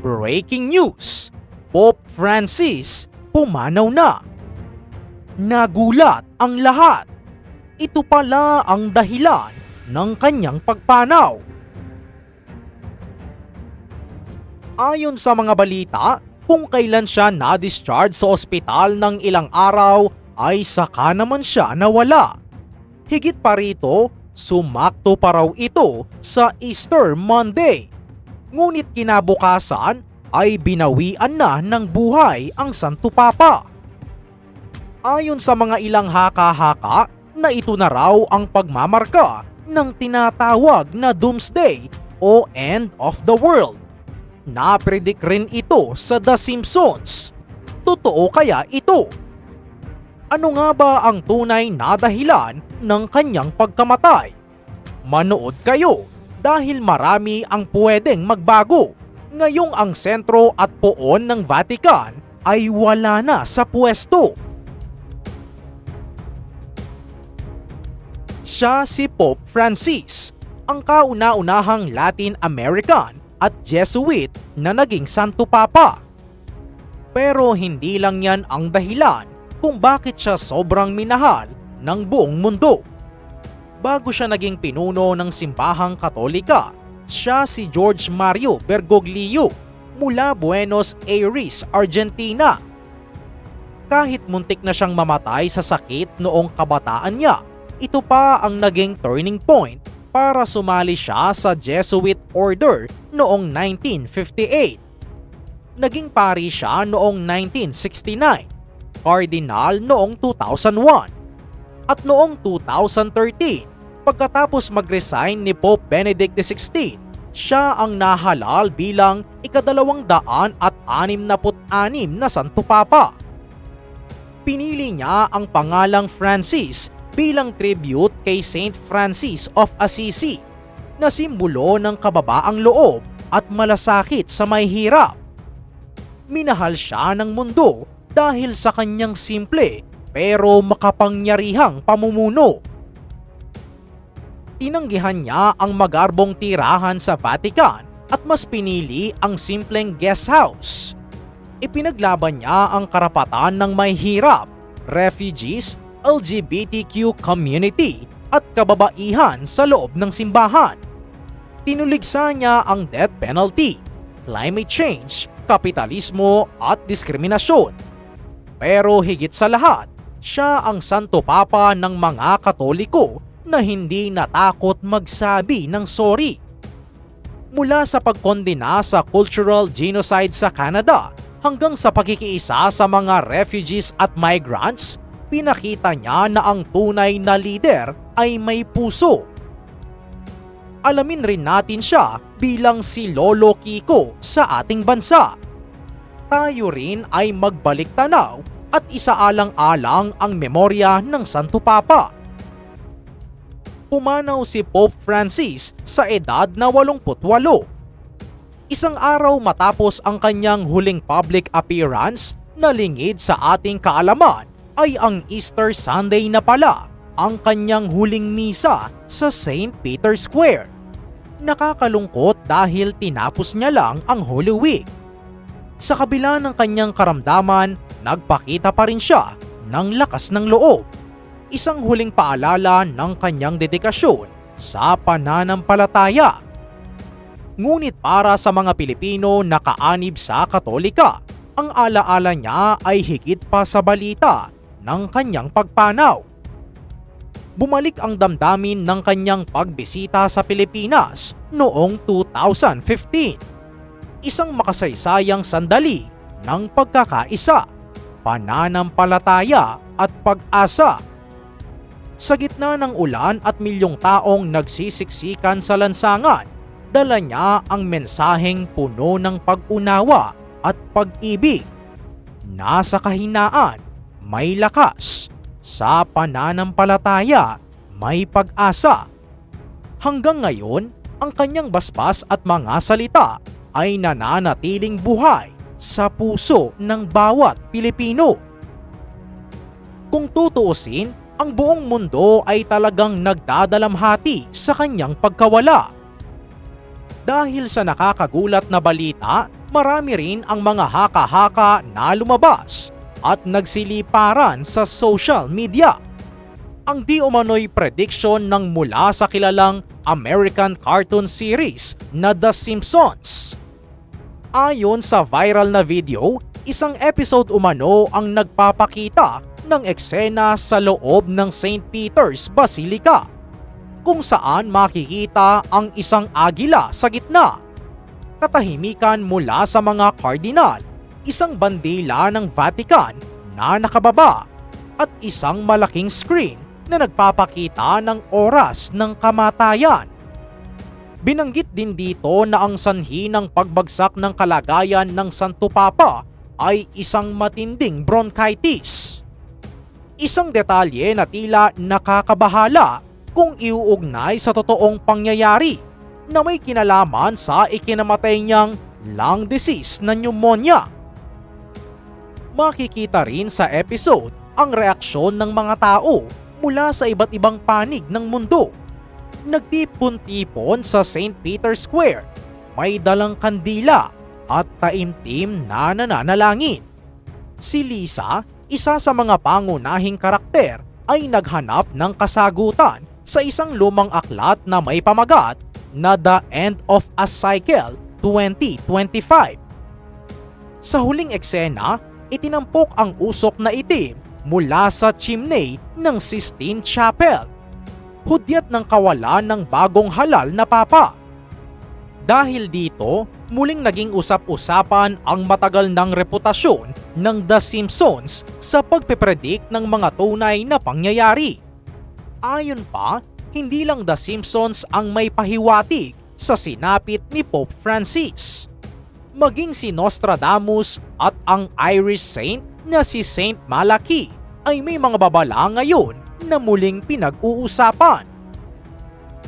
Breaking news! Pope Francis pumanaw na. Nagulat ang lahat. Ito pala ang dahilan ng kanyang pagpanaw. Ayon sa mga balita, kung kailan siya na-discharge sa ospital ng ilang araw ay saka naman siya nawala. Higit pa rito, sumakto pa raw ito sa Easter Monday. Ngunit kinabukasan ay binawian na ng buhay ang Santo Papa. Ayon sa mga ilang haka-haka na ito na raw ang pagmamarka ng tinatawag na Doomsday o End of the World. Napredict rin ito sa The Simpsons. Totoo kaya ito? Ano nga ba ang tunay na dahilan ng kanyang pagkamatay? Manood kayo dahil marami ang pwedeng magbago. Ngayong ang sentro at poon ng Vatican ay wala na sa pwesto. Siya si Pope Francis, ang kauna-unahang Latin American at Jesuit na naging Santo Papa. Pero hindi lang yan ang dahilan kung bakit siya sobrang minahal ng buong mundo. Bago siya naging pinuno ng simbahang katolika, siya si George Mario Bergoglio mula Buenos Aires, Argentina. Kahit muntik na siyang mamatay sa sakit noong kabataan niya, ito pa ang naging turning point para sumali siya sa Jesuit Order noong 1958. Naging pari siya noong 1969, cardinal noong 2001, at noong 2013, pagkatapos mag-resign ni Pope Benedict XVI, siya ang nahalal bilang ikadalawang daan at anim na anim na Santo Papa. Pinili niya ang pangalang Francis bilang tribute kay Saint Francis of Assisi na simbolo ng kababaang loob at malasakit sa may hirap. Minahal siya ng mundo dahil sa kanyang simple pero makapangyarihang pamumuno. Tinanggihan niya ang magarbong tirahan sa Vatican at mas pinili ang simpleng guest house. Ipinaglaban niya ang karapatan ng may hirap, refugees, LGBTQ community at kababaihan sa loob ng simbahan. Tinuligsa niya ang death penalty, climate change, kapitalismo at diskriminasyon. Pero higit sa lahat, siya ang Santo Papa ng mga Katoliko na hindi natakot magsabi ng sorry. Mula sa pagkondena sa cultural genocide sa Canada hanggang sa pagkikiisa sa mga refugees at migrants, pinakita niya na ang tunay na lider ay may puso. Alamin rin natin siya bilang si Lolo Kiko sa ating bansa. Tayo rin ay magbalik tanaw at isaalang-alang ang memorya ng Santo Papa. Pumanaw si Pope Francis sa edad na 88. Isang araw matapos ang kanyang huling public appearance na lingid sa ating kaalaman ay ang Easter Sunday na pala ang kanyang huling misa sa St. Peter Square. Nakakalungkot dahil tinapos niya lang ang Holy Week. Sa kabila ng kanyang karamdaman, nagpakita pa rin siya ng lakas ng loob. Isang huling paalala ng kanyang dedikasyon sa pananampalataya. Ngunit para sa mga Pilipino na kaanib sa Katolika, ang alaala niya ay higit pa sa balita ng kanyang pagpanaw. Bumalik ang damdamin ng kanyang pagbisita sa Pilipinas noong 2015. Isang makasaysayang sandali ng pagkakaisa, pananampalataya at pag-asa. Sa gitna ng ulan at milyong taong nagsisiksikan sa lansangan, dala niya ang mensaheng puno ng pag-unawa at pag-ibig. Nasa kahinaan, may lakas. Sa pananampalataya, may pag-asa. Hanggang ngayon, ang kanyang basbas at mga salita ay nananatiling buhay sa puso ng bawat Pilipino. Kung tutuusin, ang buong mundo ay talagang nagdadalamhati sa kanyang pagkawala. Dahil sa nakakagulat na balita marami rin ang mga haka-haka na lumabas at nagsiliparan sa social media. Ang di umano'y prediction ng mula sa kilalang American cartoon series na The Simpsons. Ayon sa viral na video, isang episode umano ang nagpapakita ng eksena sa loob ng St. Peter's Basilica kung saan makikita ang isang agila sa gitna. Katahimikan mula sa mga kardinal, isang bandila ng Vatican na nakababa at isang malaking screen na nagpapakita ng oras ng kamatayan. Binanggit din dito na ang sanhi ng pagbagsak ng kalagayan ng Santo Papa ay isang matinding bronchitis. Isang detalye na tila nakakabahala kung iuugnay sa totoong pangyayari na may kinalaman sa ikinamatay niyang lung disease na pneumonia. Makikita rin sa episode ang reaksyon ng mga tao mula sa iba't ibang panig ng mundo. Nagtipon-tipon sa St. Peter's Square, may dalang kandila at taimtim na nananalangin. Si Lisa, isa sa mga pangunahing karakter, ay naghanap ng kasagutan sa isang lumang aklat na may pamagat na The End of a Cycle 2025. Sa huling eksena, itinampok ang usok na itim mula sa chimney ng Sistine Chapel. Hudyat ng kawalan ng bagong halal na papa. Dahil dito, muling naging usap-usapan ang matagal ng reputasyon ng The Simpsons sa pagpepredict ng mga tunay na pangyayari. Ayon pa, hindi lang The Simpsons ang may pahiwatig sa sinapit ni Pope Francis. Maging si Nostradamus at ang Irish saint na si Saint Malachy ay may mga babala ngayon na muling pinag-uusapan.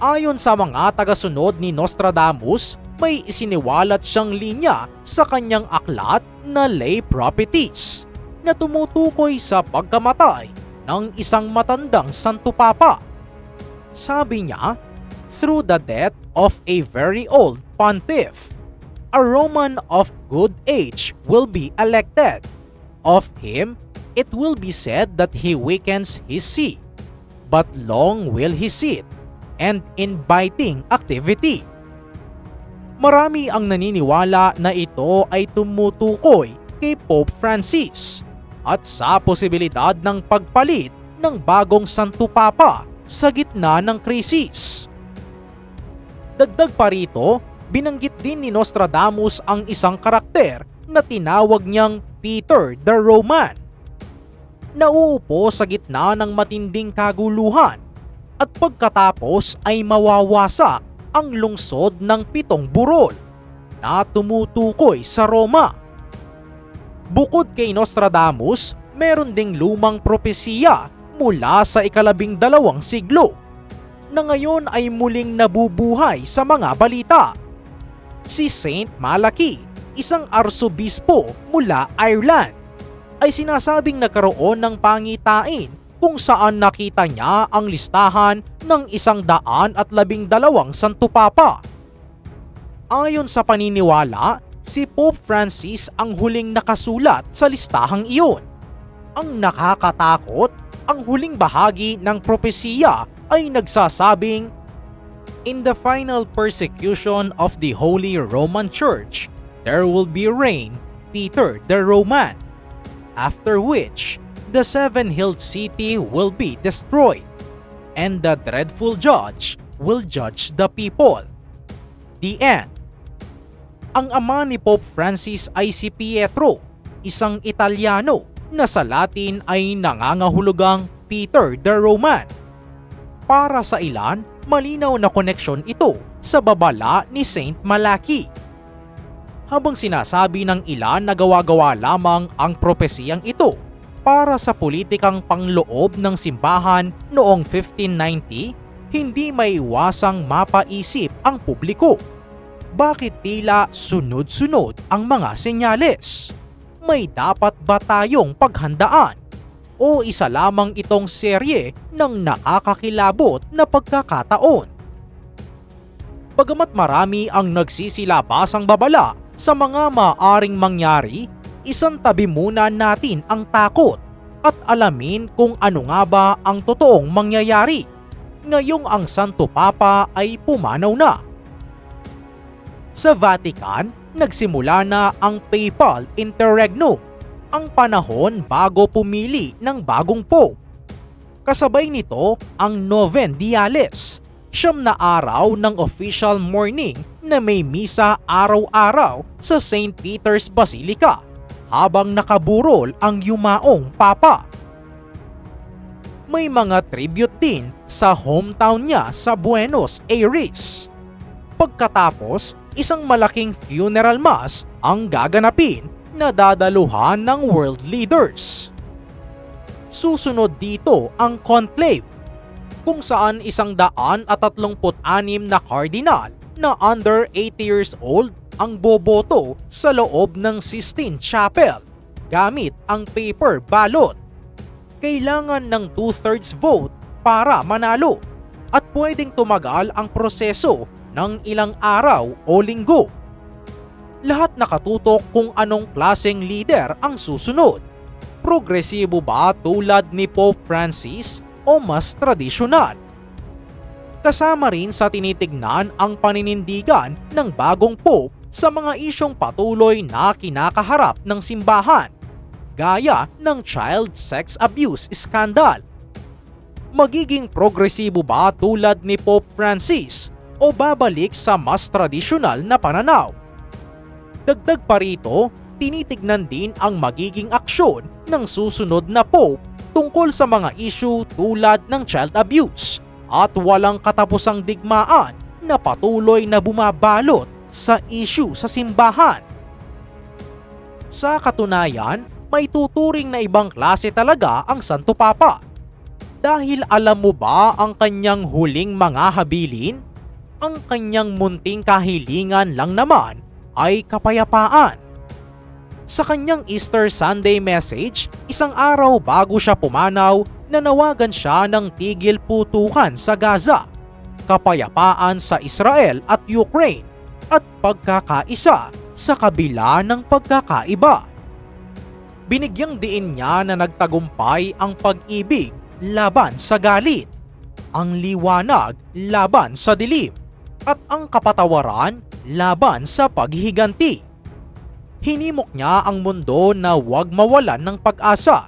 Ayon sa mga tagasunod ni Nostradamus, may isiniwalat siyang linya sa kanyang aklat na Lay Prophecies na tumutukoy sa pagkamatay ng isang matandang Santo Papa. Sabi niya, through the death of a very old pontiff, a Roman of good age will be elected. Of him, it will be said that he weakens his see, but long will he sit, and in biting activity. Marami ang naniniwala na ito ay tumutukoy kay Pope Francis at sa posibilidad ng pagpalit ng bagong Santo Papa sa gitna ng krisis. Dagdag pa rito, binanggit din ni Nostradamus ang isang karakter na tinawag niyang Peter the Roman. Nauupo sa gitna ng matinding kaguluhan at pagkatapos ay mawawasak ang lungsod ng pitong burol na tumutukoy sa Roma. Bukod kay Nostradamus, meron ding lumang propesiya mula sa ikalabing dalawang siglo na ngayon ay muling nabubuhay sa mga balita. Si Saint Malachy, isang arsobispo mula Ireland, ay sinasabing nagkaroon ng pangitain kung saan nakita niya ang listahan ng isang daan at labing dalawang Santo Papa. Ayon sa paniniwala, si Pope Francis ang huling nakasulat sa listahang iyon. Ang nakakatakot, ang huling bahagi ng propesiya ay nagsasabing, In the final persecution of the Holy Roman Church, there will be reign Peter the Roman, after which the seven-hilled city will be destroyed, and the dreadful judge will judge the people. The end. Ang ama ni Pope Francis ay si Pietro, isang Italiano na sa Latin ay nangangahulugang Peter the Roman. Para sa ilan, malinaw na koneksyon ito sa babala ni Saint Malachy. Habang sinasabi ng ilan na gawa-gawa lamang ang propesiyang ito para sa politikang pangloob ng simbahan noong 1590, hindi may iwasang mapaisip ang publiko. Bakit tila sunod-sunod ang mga senyales? May dapat ba tayong paghandaan? O isa lamang itong serye ng nakakakilabot na pagkakataon? Bagamat marami ang nagsisilabasang babala Sa mga maaring mangyari, isang tabi muna natin ang takot at alamin kung ano nga ba ang totoong mangyayari. Ngayong ang Santo Papa ay pumanaw na. Sa Vatican, nagsimula na ang Papal Interregnum, ang panahon bago pumili ng bagong Pope. Kasabay nito ang Noven Diales, siyam na araw ng official morning na may misa araw-araw sa St. Peter's Basilica habang nakaburol ang yumaong papa. May mga tribute din sa hometown niya sa Buenos Aires. Pagkatapos, isang malaking funeral mass ang gaganapin na dadaluhan ng world leaders. Susunod dito ang conclave kung saan isang daan at tatlongput anim na cardinal na under 80 years old ang boboto sa loob ng Sistine Chapel gamit ang paper ballot. Kailangan ng two-thirds vote para manalo at pwedeng tumagal ang proseso ng ilang araw o linggo. Lahat nakatutok kung anong klaseng leader ang susunod. Progresibo ba tulad ni Pope Francis o mas tradisyonal? Kasama rin sa tinitignan ang paninindigan ng bagong Pope sa mga isyong patuloy na kinakaharap ng simbahan, gaya ng child sex abuse scandal. Magiging progresibo ba tulad ni Pope Francis o babalik sa mas tradisyonal na pananaw? Dagdag pa rito, tinitignan din ang magiging aksyon ng susunod na Pope tungkol sa mga issue tulad ng child abuse at walang katapusang digmaan na patuloy na bumabalot sa issue sa simbahan. Sa katunayan, may tuturing na ibang klase talaga ang Santo Papa. Dahil alam mo ba ang kanyang huling mga habilin? Ang kanyang munting kahilingan lang naman ay kapayapaan. Sa kanyang Easter Sunday message, isang araw bago siya pumanaw, nanawagan siya ng tigil putukan sa Gaza, kapayapaan sa Israel at Ukraine, at pagkakaisa sa kabila ng pagkakaiba. Binigyang diin niya na nagtagumpay ang pag-ibig laban sa galit, ang liwanag laban sa dilim, at ang kapatawaran laban sa paghihiganti. Hinimok niya ang mundo na huwag mawalan ng pag-asa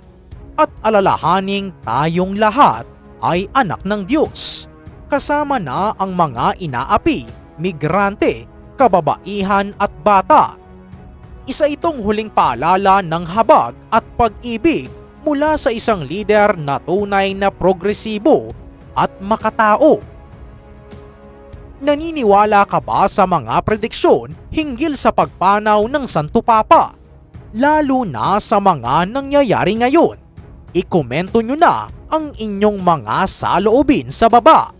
at alalahaning tayong lahat ay anak ng Diyos. Kasama na ang mga inaapi, migrante, kababaihan at bata. Isa itong huling paalala ng habag at pag-ibig mula sa isang lider na tunay na progresibo at makatao. Naniniwala ka ba sa mga prediksyon hinggil sa pagpanaw ng Santo Papa? Lalo na sa mga nangyayari ngayon. Ikomento nyo na ang inyong mga saloobin sa baba.